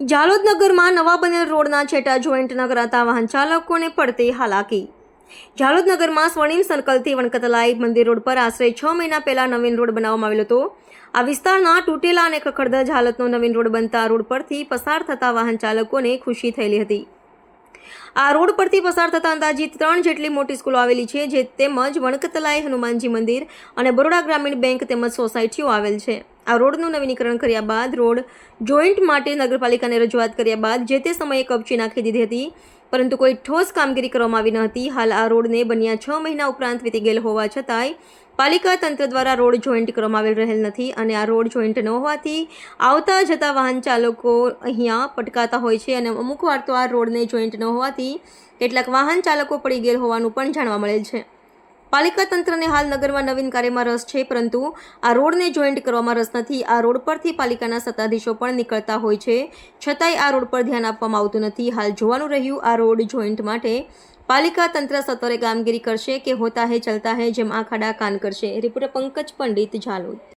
જાલોદ નગરમાં નવા બનેલ રોડના છેટા જોઈન્ટ ન કરાતા વાહન ચાલકોને પડતી હાલાકી. જાલોદનગરમાં સ્વર્ણિમ સર્કલથી વણકતલાઈ મંદિર રોડ પર આશરે છ મહિના પહેલા નવીન રોડ બનાવવામાં આવેલો હતો. આ વિસ્તારના તૂટેલા અને ખખડધજ હાલતનો નવીન રોડ બનતા રોડ પરથી પસાર થતા વાહન ચાલકોને ખુશી થયેલી હતી. આ રોડ પરથી પસાર થતા અંદાજિત ત્રણ જેટલી મોટી સ્કૂલો આવેલી છે, જે તેમજ વણકતલાઈ હનુમાનજી મંદિર અને બરોડા ગ્રામીણ બેંક તેમજ સોસાયટીઓ આવેલ છે. આ રોડનું નવીનીકરણ કર્યા બાદ રોડ જોઈન્ટ માટે નગરપાલિકાને રજૂઆત કર્યા બાદ જે તે સમયે કપચી નાખી દીધી હતી. પરંતુ કોઈ ઠોસ કામગીરી કરવામાં આવી ન હતી. હાલ આ રોડને બન્યા છ મહિના ઉપરાંત વીતી ગયેલ હોવા છતાંય પાલિકા તંત્ર દ્વારા રોડ જોઈન્ટ કરવામાં આવેલ રહેલ નથી અને આ રોડ જોઈન્ટ ન હોવાથી આવતા જતા વાહન ચાલકો અહીંયા પટકાતા હોય છે અને અમુક વાર તો આ રોડને જોઈન્ટ ન હોવાથી કેટલાક વાહન ચાલકો પડી ગયેલ હોવાનું પણ જાણવા મળેલ છે. પાલિકા તંત્રને હાલ નગરમાં નવીન કાર્યમાં રસ છે, પરંતુ આ રોડને જોઈન્ટ કરવામાં રસ નથી. આ રોડ પરથી પાલિકાના સત્તાધીશો પણ નીકળતા હોય છે. છતાંય આ રોડ પર ધ્યાન આપવામાં આવતું નથી. હાલ જોવાનું રહ્યું, આ રોડ જોઈન્ટ માટે પાલિકા તંત્ર સત્વરે કામગીરી કરશે કે હોતા હે, ચલતા હે, જેમ આ ખાડા કાન કરશે. રિપોર્ટર પંકજ પંડિત, ઝાલોદ.